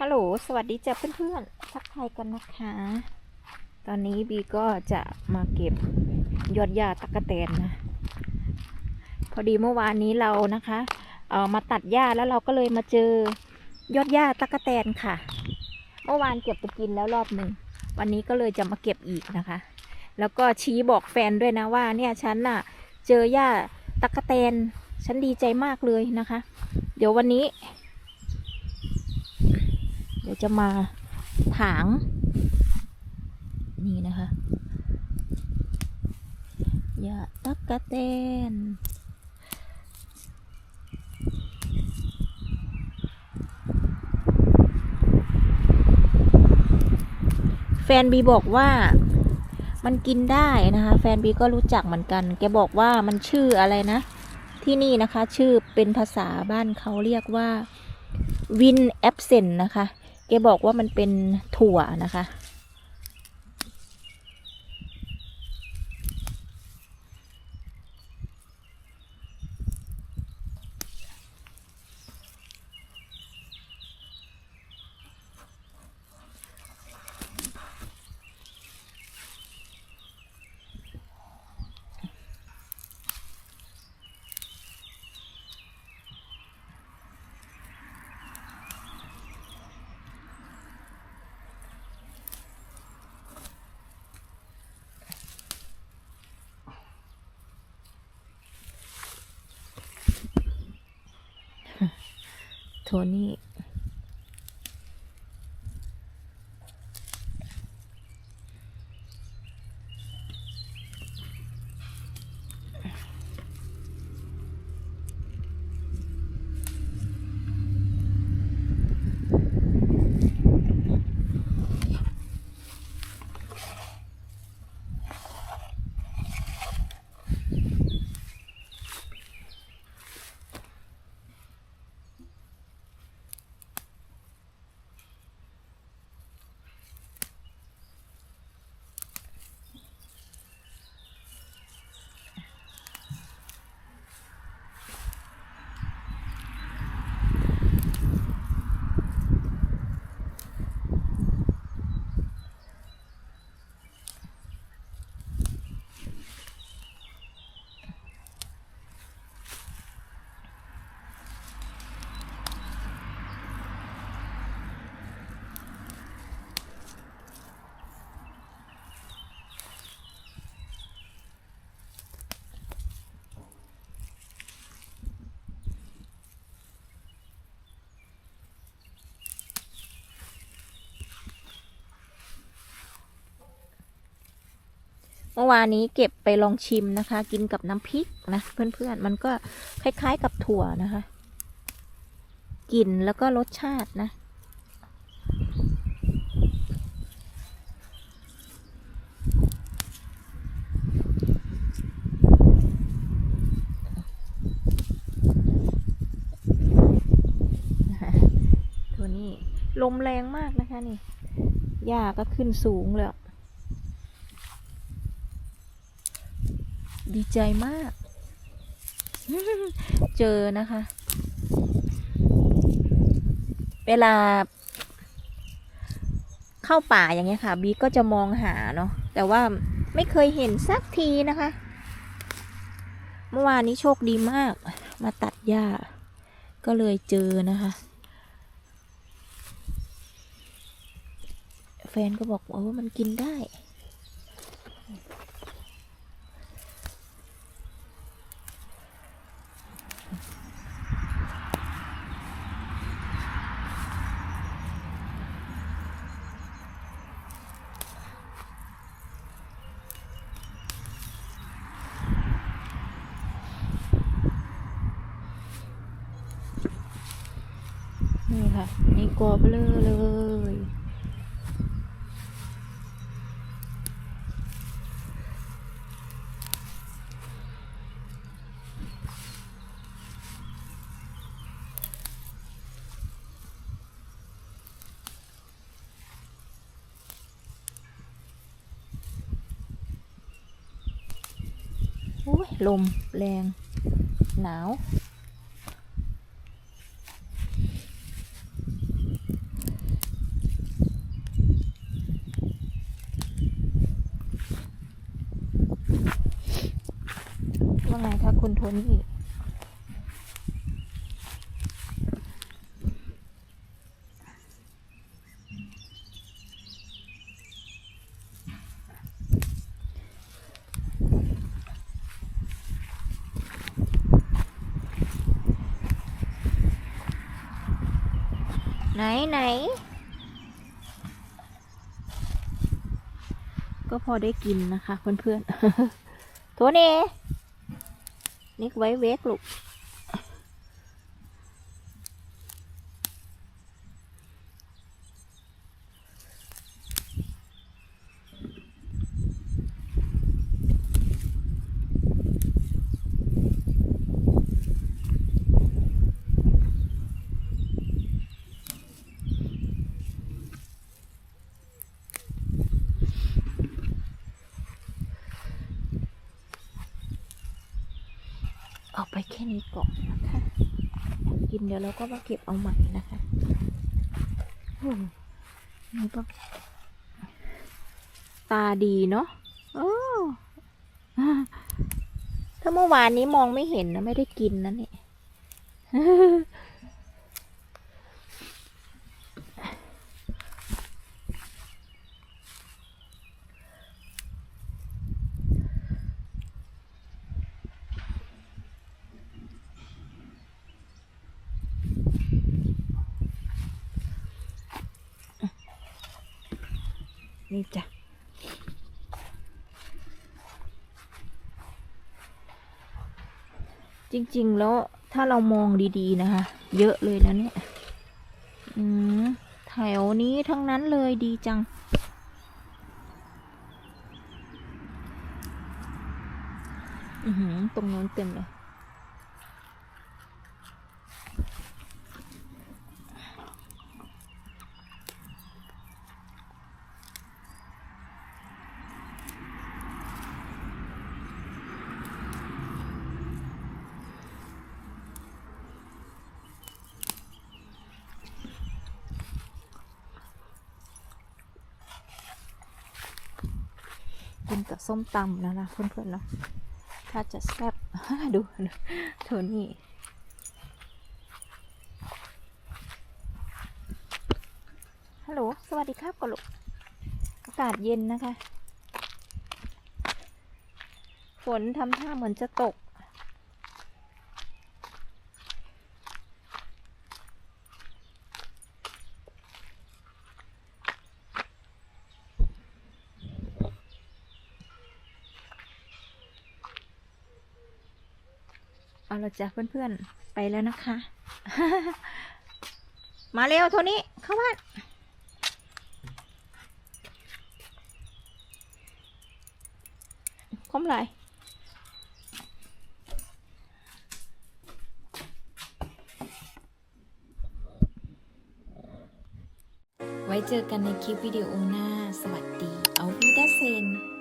ฮัลโหล สวัสดีจ้ะเพื่อนๆทักทายกันนะคะ ตอนนี้บีก็จะมาเก็บยอดหญ้าตะกะแตนนะ พอดีเมื่อวานนี้เรานะคะเออมาตัดหญ้าแล้วเราก็เลยมาเจอยอดหญ้าตะกะแตนค่ะ เมื่อวานเก็บไปกินแล้วรอบหนึ่ง วันนี้ก็เลยจะมาเก็บอีกนะคะ แล้วก็ชี้บอกแฟนด้วยนะว่าเนี่ยฉันน่ะเจอหญ้าตะกะแตน ฉันดีใจมากเลยนะคะ เดี๋ยววันนี้ จะมาถาง นี่นะคะหญ้าตะกะแตนแฟนบีบอกว่ามันกินได้นะคะ แฟนบีก็รู้จักเหมือนกัน แกบอกว่ามันชื่ออะไรนะ ที่นี่นะคะ ชื่อเป็นภาษาบ้านเขาเรียกว่าวินแอปเซนนะคะ แกบอกว่ามันเป็นถั่วนะคะ โทนี่ เมื่อวานนี้เก็บไปลองชิมนะคะ กินกับน้ำพริกนะเพื่อนๆ มันก็คล้ายๆกับถั่วนะคะกลิ่นแล้วก็รสชาตินะตัวนี้ลมแรงมากนะคะนี่หญ้าก็ขึ้นสูงเลยอะ ดีใจมาก เจอนะคะ เวลา เข้าป่าอย่างเงี้ยค่ะ บีก็จะมองหาเนาะแต่ว่าไม่เคยเห็นสักทีนะคะ เมื่อวานนี้โชคดีมาก มาตัดหญ้า ก็เลยเจอนะคะแฟนก็บอกว่ามันกินได้ นี่ค่ะนี่กอเบลอเลย โอ้ย ลมแรง หนาว คุณโทนี่ไหนไหน ก็พอได้กินนะคะเพื่อนๆ โทนี่ เน็กไว้เวกลูก ค่นี้ก่อนนะคะกินเดี๋ยวเราก็มาเก็บเอาใหม่นะคะนี่ก็ตาดีเนาะโอ้ถ้าเมื่อวานนี้มองไม่เห็นนะไม่ได้กินนะเนี่ย นี่จ้ะจริง ๆ แล้วถ้าเรามองดีๆ นะคะ เยอะเลยนะเนี่ยอืมแถวนี้ทั้งนั้นเลยดีจัง อือหือตรงโน้นเต็มเลย กินกับส้มตำแล้วนะเพื่อนๆเนาะถ้าจะแซ่บดูโทนี่ฮัลโหลสวัสดีครับกอนลูกอากาศเย็นนะคะ ฝนทำท่าเหมือนจะตก เอาละจ้ะเพื่อนๆ ไปแล้วนะคะ มาเร็วโทนี่เข้าบ้านคมเลยไว้เจอกันในคลิปวิดีโอหน้า สวัสดี เอาวิดาเซน